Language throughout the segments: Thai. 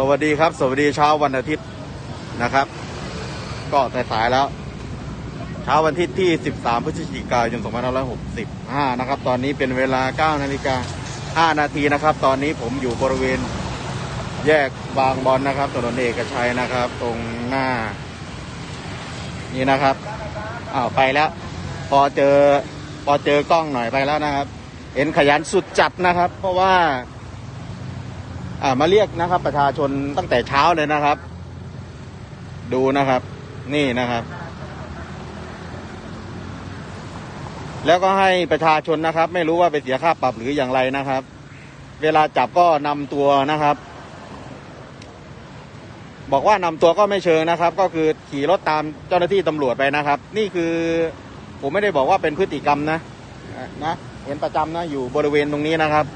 สวัสดีครับ สวัสดีเช้าวันอาทิตย์นะครับ ก็สายๆแล้ว เช้าวันทิตย์ที่ 13 พฤศจิกายน 2565 นะครับ ตอนนี้เป็นเวลา 9 นาฬิกา 5 นาทีนะครับ ตอนนี้ผมอยู่บริเวณแยกบางบอนนะครับถนนเอกชัยนะครับ ตรงหน้า นี่นะครับอ้าวไปแล้ว พอเจอพอเจอกล้องหน่อยไปแล้วนะครับ เห็นขยันสุดจัดนะครับ เพราะว่า อ่ามาเรียกนะครับ ประชาชนตั้งแต่เช้าเลยนะครับ ดูนะครับ นี่นะครับ แล้วก็ให้ประชาชนนะครับ ไม่รู้ว่าไปเสียค่าปรับหรืออย่างไรนะครับ เวลาจับก็นำตัวนะครับ บอกว่านำตัวก็ไม่เชิงนะครับ ก็คือขี่รถตามเจ้าหน้าที่ตำรวจไปนะครับ นี่คือผมไม่ได้บอกว่าเป็นพฤติกรรมนะนะเห็นประจำนะอยู่บริเวณตรงนี้นะครับ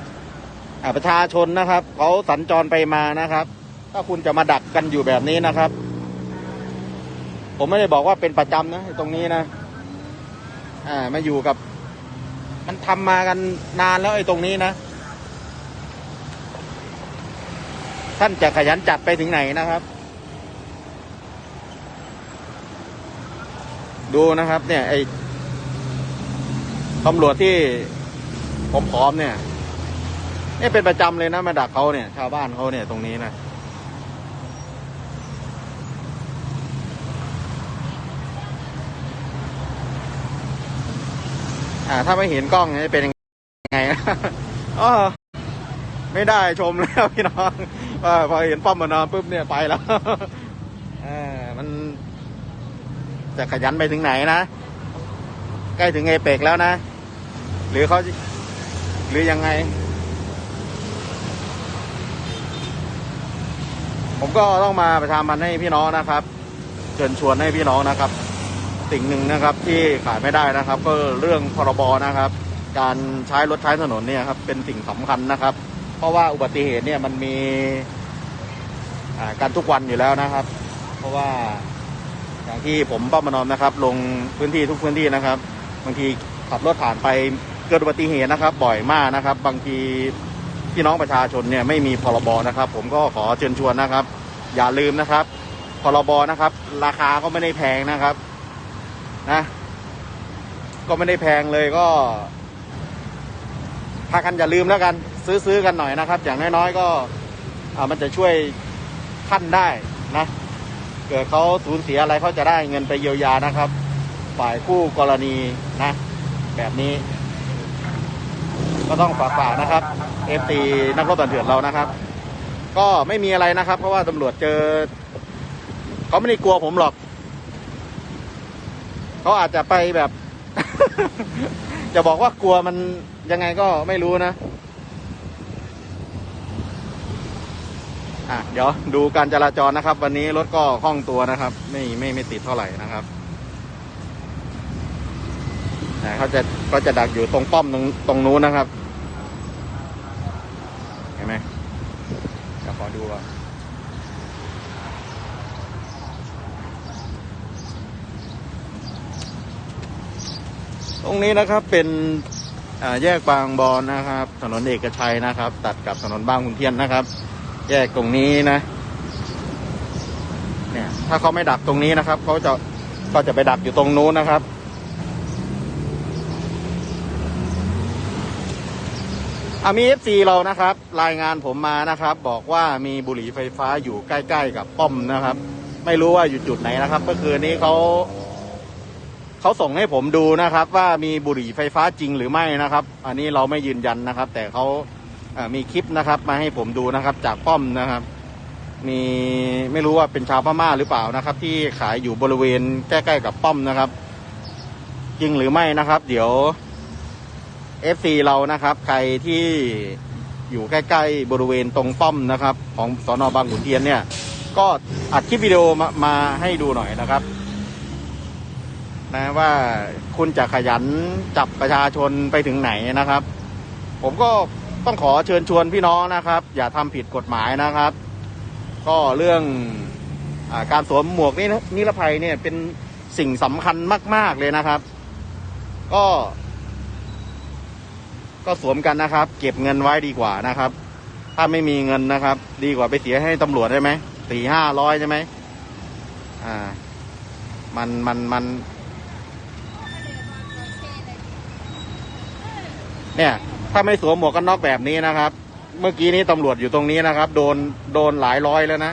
ประชาชนนะครับเขาสัญจรไปมานะครับ ถ้าคุณจะมาดักกันอยู่แบบนี้นะครับ ผมไม่ได้บอกว่าเป็นประจำนะตรงนี้นะ อ่ามาอยู่กับ มันทำมากันนานแล้วไอ้ตรงนี้นะ ท่านจะขยันจัดไปถึงไหนนะครับ ดูนะครับ เนี่ยไอ้ตำรวจที่ผมพร้อมๆเนี่ย นี่เป็นประจำเลยนะมาดักเขาเนี่ย ชาวบ้านเขาเนี่ยตรงนี้นะอ่า ถ้าไม่เห็นกล้องจะเป็นยังไงอ๋อไม่ได้ชมแล้วพี่น้องว่าพอเห็นป้อมมานอนปุ๊บเนี่ยไปแล้วอมันจะขยันไปถึงไหนนะ ใกล้ถึงเอเปกแล้วนะ หรือเขาหรือยังไง ผมก็ต้องมาประชามันให้พี่น้องนะครับ เชิญชวนให้พี่น้องนะครับ สิ่งหนึ่งนะครับที่ขาดไม่ได้นะครับ ก็เรื่องพรบนะครับ การใช้รถใช้ถนนเนี่ยครับเป็นสิ่งสำคัญนะครับ เพราะว่าอุบัติเหตุเนี่ยมันมีการทุกวันอยู่แล้วนะครับ เพราะว่าอย่างที่ผมป้อมานอมนะครับ ลงพื้นที่ทุกพื้นที่นะครับ บางทีขับรถผ่านไปเกิดอุบัติเหตุนะครับ บ่อยมากนะครับ บางที พี่น้องประชาชนเนี่ยไม่มีพรบนะครับ ผมก็ขอเชิญชวนนะครับ อย่าลืมนะครับพรบนะครับ ราคาก็ไม่ได้แพงนะครับนะ ก็ไม่ได้แพงเลยก็พากันอย่าลืมแล้วกัน ซื้อซื้อกันหน่อยนะครับ อย่างน้อยๆก็อ่ามันจะช่วยท่านได้นะเกิดเขาสูญเสียอะไรเขาจะได้เงินไปเยียวยานะครับ ฝ่ายคู่กรณีนะ แบบนี้ ก็ต้องฝากฝากนะครับเอฟตีนักรบตันเถื่อนเรานะครับ ก็ไม่มีอะไรนะครับ เพราะว่าตำรวจเจอเขาไม่ได้กลัวผมหรอกเขาอาจจะไปแบบ จะบอกว่ากลัวมันยังไงก็ไม่รู้นะอะเดี๋ยวดูการจราจรนะครับ วันนี้รถก็คล่องตัวนะครับ ไม่ไม่ไม่ติดเท่าไหร่นะครับเขาจะก็จะดักอยู่ตรงป้อมตรงตรงนู้นนะครับ เห็นไหมเดี๋ยวขอดูก่อนตรงนี้นะครับเป็นแยกบางบอนนะครับ ถนนเอกชัยนะครับ ตัดกับถนนบางขุนเทียนนะครับ แยกตรงนี้นะ เนี่ย ถ้าเขาไม่ดักตรงนี้นะครับเขาจะก็จะไปดักอยู่ตรงนู้นนะครับ อามีเอฟซีเรานะครับ รายงานผมมานะครับ บอกว่ามีบุหรี่ไฟฟ้าอยู่ใกล้ ๆ กับป้อมนะครับ ไม่รู้ว่าอยู่จุดไหนนะครับเมื่อคืนนี้เขาเขาส่งให้ผมดูนะครับ ว่ามีบุหรี่ไฟฟ้าจริงหรือไม่นะครับ อันนี้เราไม่ยืนยันนะครับ แต่เขาอ่ามีคลิปนะครับ มาให้ผมดูนะครับ จากป้อมนะครับ มีไม่รู้ว่าเป็นชาวพม่าหรือเปล่านะครับ ที่ขายอยู่บริเวณใกล้ ๆ กับป้อมนะครับ จริงหรือไม่นะครับ เดี๋ยว FC เรานะครับ ใครที่อยู่ใกล้ ๆ บริเวณตรงป้อมนะครับ ของสอนอบางขุนเทียนเนี่ย ก็อัดคลิปวิดีโอมามาให้ดูหน่อยนะครับนะว่าคุณจะขยันจับประชาชนไปถึงไหนนะครับ ผมก็ต้องขอเชิญชวนพี่น้องนะครับ อย่าทำผิดกฎหมายนะครับ ก็เรื่องอการสวมหมวกนิรนิรภัยเนี่ยเป็นสิ่งสำคัญมาก ๆเลยนะครับ ก็ ก็สวมกันนะครับ เก็บเงินไว้ดีกว่านะครับ ถ้าไม่มีเงินนะครับ ดีกว่าไปเสียให้ตำรวจได้ไหมสี่ห้าร้อยใช่ไหมอ่า มันมันมันเนี่ย ถ้าไม่สวมหมวกกันน็อกแบบนี้นะครับ เมื่อกี้นี้ตำรวจอยู่ตรงนี้นะครับ โดนโดนหลายร้อยแล้วนะ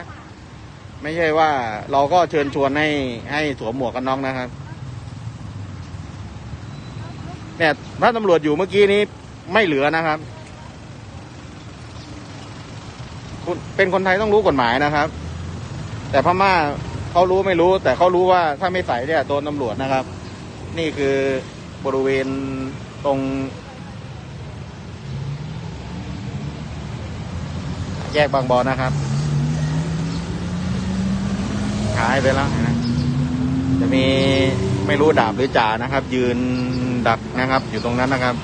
ไม่ใช่ว่าเราก็เชิญชวนให้ให้สวมหมวกกันน็อกนะครับ เนี่ยถ้าตำรวจอยู่เมื่อกี้นี้ ไม่เหลือนะครับคุณเป็นคนไทยต้องรู้กฎหมายนะครับ แต่พม่าเขารู้ไม่รู้ แต่เขารู้ว่าถ้าไม่ใส่เนี่ยโดนตำรวจนะครับ นี่คือบริเวณตรง แยกบางบอนนะครับหายไปแล้วนะจะมีไม่รู้ดาบหรือจ่านะครับ ยืนดักนะครับ อยู่ตรงนั้นนะครับ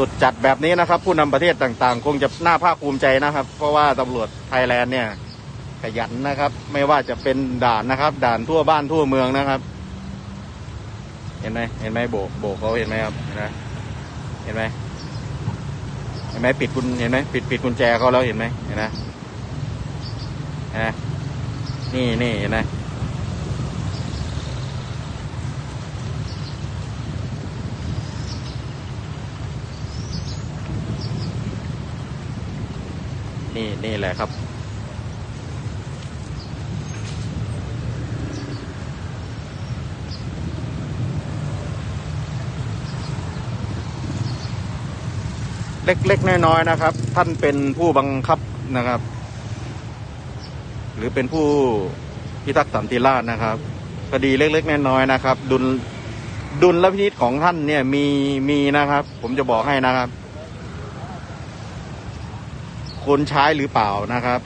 สุดจัดแบบนี้นะครับ ผู้นำประเทศต่างๆ คงจะน่าภาคภูมิใจนะครับ เพราะว่าตำรวจไทยแลนด์เนี่ยขยันนะครับ ไม่ว่าจะเป็นด่านนะครับ ด่านทั่วบ้านทั่วเมืองนะครับ เห็นไหมเห็นไหมโบกโบกเขาเห็นไหมครับเห็นไหมเห็นไหมเห็นไหมปิดกุญเห็นไหมปิดปิดกุญแจเขาแล้วเห็นไหมเห็นไหมเห็นไหมนี่นี่เห็นไหม นี่นี่แหละครับ เล็กๆน้อยๆนะครับ ท่านเป็นผู้บังคับนะครับ หรือเป็นผู้พิทักษ์สันติราษฎร์นะครับคดีเล็กๆน้อยๆนะครับ ดุลดุลและพินิจของท่านเนี่ยมีมีนะครับ ผมจะบอกให้นะครับ คนใช้หรือเปล่านะครับ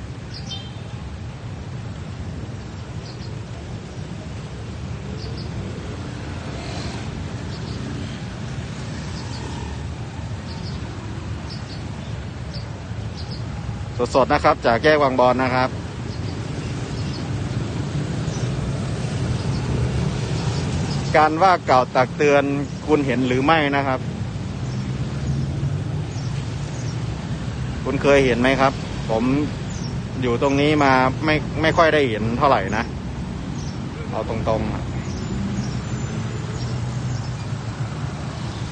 สดๆนะครับจากแยกวังบอลนะครับการว่าเก่าตักเตือนคุณเห็นหรือไม่นะครับ คุณเคยเห็นไหมครับ ผมอยู่ตรงนี้มาไม่ไม่ค่อยได้เห็นเท่าไหร่นะ เอาตรงๆ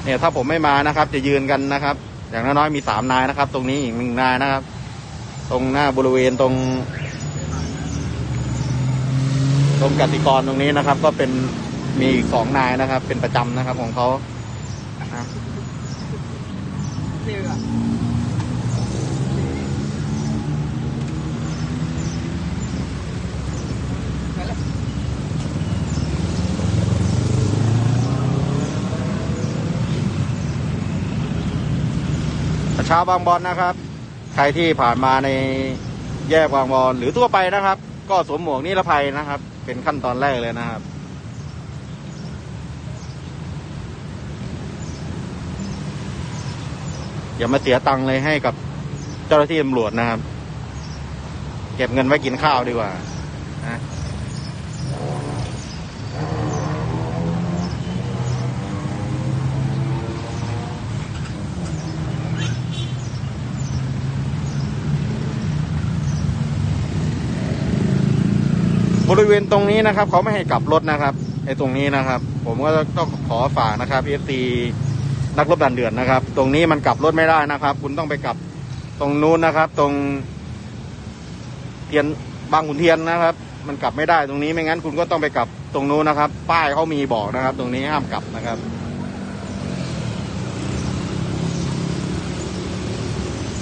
เนี่ยถ้าผมไม่มานะครับ จะยืนกันนะครับ อย่างน้อยๆมีสามนายนะครับ ตรงนี้อีกหนึ่งนายนะครับ ตรงหน้าบริเวณตรง ตรงกติกรตรงนี้นะครับ ก็เป็นมีอีกสองนายนะครับ เป็นประจำนะครับของเขานะ ชาวบางบอนนะครับ ใครที่ผ่านมาในแยกบางบอนหรือทั่วไปนะครับ ก็สวมหมวกนิรภัยนะครับ เป็นขั้นตอนแรกเลยนะครับอย่ามาเสียตังค์เลยให้กับเจ้าหน้าที่ตำรวจนะครับ เก็บเงินไว้กินข้าวดีกว่า บริเวณตรงนี้นะครับเขาไม่ให้กลับรถนะครับไอ้ตรงนี้นะครับ ผมก็ต้องขอฝากนะครับเอฟซีนักรบดันเดือดนะครับ ตรงนี้มันกลับรถไม่ได้นะครับ คุณต้องไปกลับตรงนู้นนะครับ ตรงเทียนบางขุนเทียนนะครับ มันกลับไม่ได้ตรงนี้ไม่งั้นคุณก็ต้องไปกลับตรงนู้นนะครับ ป้ายเขามีบอกนะครับ ตรงนี้ห้ามกลับนะครับ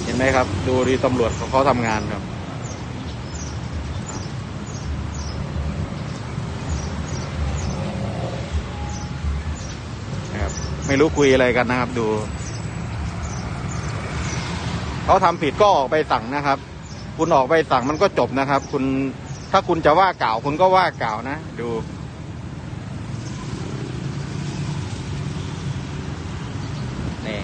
เห็นไหมครับ ดูดีตำรวจเขาทำงานครับ นะครับ ไม่รู้คุยอะไรกันนะครับ ดูเขาทำผิดก็ออกไปสั่งนะครับ คุณออกไปสั่งมันก็จบนะครับ คุณถ้าคุณจะว่ากล่าว คุณก็ว่ากล่าวนะ ดู นี่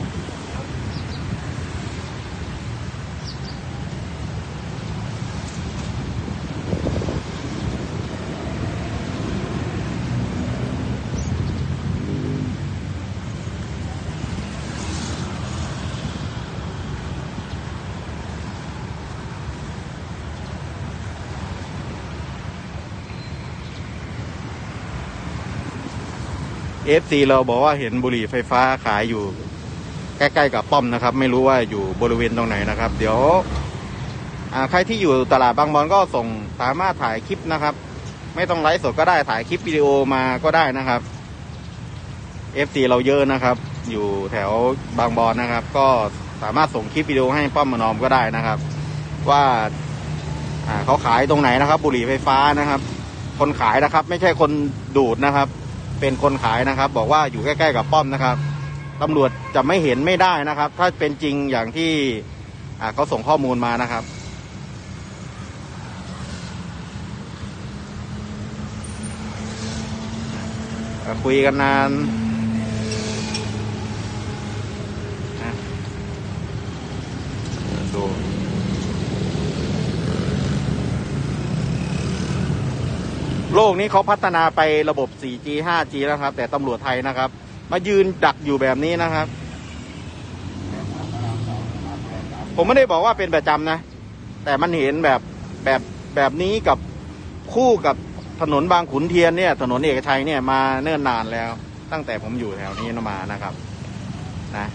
เอฟซีเราบอกว่าเห็นบุหรี่ไฟฟ้าขายอยู่ ใกล้ๆกับป้อมนะครับ ไม่รู้ว่าอยู่บริเวณตรงไหนนะครับ เดี๋ยวใครที่อยู่ตลาดบางบอนก็ส่งสามารถถ่ายคลิปนะครับ ไม่ต้องไลฟ์สดก็ได้ถ่ายคลิปวิดีโอมาก็ได้นะครับ FC เราเยอะนะครับ อยู่แถวบางบอนนะครับ ก็สามารถส่งคลิปวิดีโอให้ป้อมมานอมก็ได้นะครับ ว่าเขาขายตรงไหนนะครับ บุหรี่ไฟฟ้านะครับ คนขายนะครับ ไม่ใช่คนดูดนะครับ เป็นคนขายนะครับ บอกว่าอยู่ใกล้ๆกับป้อมนะครับตำรวจจะไม่เห็นไม่ได้นะครับ ถ้าเป็นจริงอย่างที่เขาส่งข้อมูลมานะครับ คุยกันนาน โลกนี้เขาพัฒนาไประบบ 4G 5G แล้วครับ แต่ตำรวจไทยนะครับ มายืนดักอยู่แบบนี้นะครับ ผมไม่ได้บอกว่าเป็นประจำนะ แต่มันเห็นแบบแบบแบบนี้กับคู่กับถนนบางขุนเทียนเนี่ย ถนนเอกชัยเนี่ยมาเนิ่นนานแล้ว ตั้งแต่ผมอยู่แถวนี้มานะครับ นะ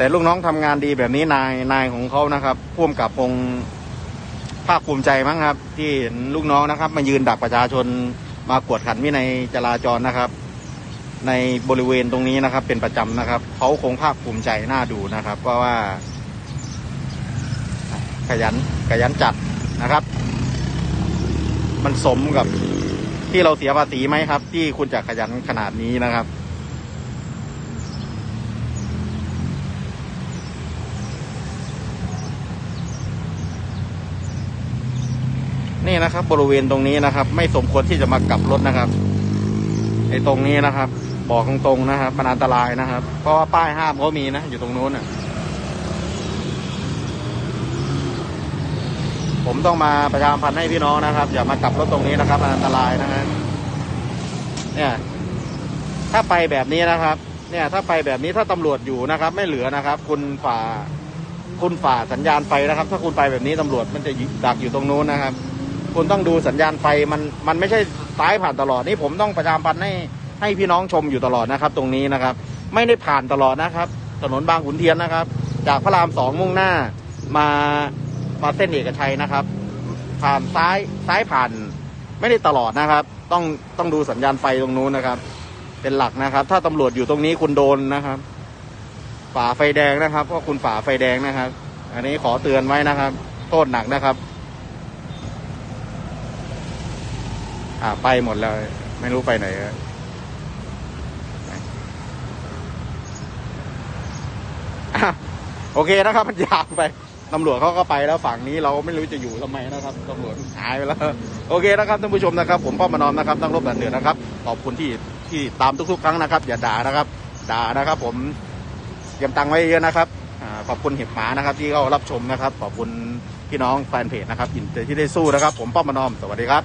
แต่ลูกน้องทำงานดีแบบนี้นายนายของเขานะครับพ่วมกับคงภาคภูมิใจมั้งครับ ที่เห็นลูกน้องนะครับ มายืนดักประชาชนมากวดขันวินัยจราจรนะครับ ในบริเวณตรงนี้นะครับ เป็นประจำนะครับเขาคงภาคภูมิใจน่าดูนะครับ เพราะว่า ขยันขยันจัดนะครับ มันสมกับที่เราเสียภาษีไหมครับ ที่คุณจะขยันขนาดนี้นะครับ นี่นะครับ บริเวณตรงนี้นะครับ ไม่สมควรที่จะมากลับรถนะครับไอ้ตรงนี้นะครับ บอกตรงๆนะครับมันอันตรายนะครับ เพราะว่าป้ายห้ามเขามีนะอยู่ตรงนู้นนะผมต้องมาประชามพันธ์ให้พี่น้องนะครับ อย่ามากลับรถตรงนี้นะครับมันอันตรายนะฮะเนี่ยถ้าไปแบบนี้นะครับ เนี่ย ถ้าไปแบบนี้ถ้าตำรวจอยู่นะครับ ไม่เหลือนะครับ คุณฝ่าคุณฝ่าสัญญาณไฟนะครับ ถ้าคุณไปแบบนี้ตำรวจมันจะดักอยู่ตรงนู้นนะครับ คุณต้องดูสัญญาณไฟมันมันไม่ใช่ซ้ายผ่านตลอดนี่ผมต้องประชามพันธ์ให้ให้พี่น้องชมอยู่ตลอดนะครับ ตรงนี้นะครับ ไม่ได้ผ่านตลอดนะครับ ถนนบางขุนเทียนนะครับ จากพระรามสองมุ่งหน้ามามาเส้นเอกชัยนะครับ ผ่านซ้ายซ้ายผ่านไม่ได้ตลอดนะครับ ต้องต้องดูสัญญาณไฟตรงนู้นนะครับ เป็นหลักนะครับ ถ้าตำรวจอยู่ตรงนี้คุณโดนนะครับฝ่าไฟแดงนะครับเพราะคุณฝ่าไฟแดงนะครับ อันนี้ขอเตือนไว้นะครับ โทษหนักนะครับ อ่าไปหมดแล้วไม่รู้ไปไหนแล้วอะโอเคนะครับ มันยาวไปตำรวจเขาก็ไปแล้วฝั่งนี้เราไม่รู้จะอยู่ทำไมนะครับตำรวจหายไปแล้ว โอเคนะครับท่านผู้ชมนะครับ ผมป้อมมานอมนะครับตั้งรบดันเดือดนะครับ ขอบคุณที่ที่ตามทุกๆ ครั้งนะครับ อย่าด่านะครับ ด่านะครับ ผมเตรียมตังค์ไว้เยอะนะครับอ่าขอบคุณเห็บหมานะครับ ที่เขารับชมนะครับ ขอบคุณพี่น้องแฟนเพจนะครับอินเตอร์ที่ได้สู้นะครับ ผมป้อมมานอมสวัสดีครับ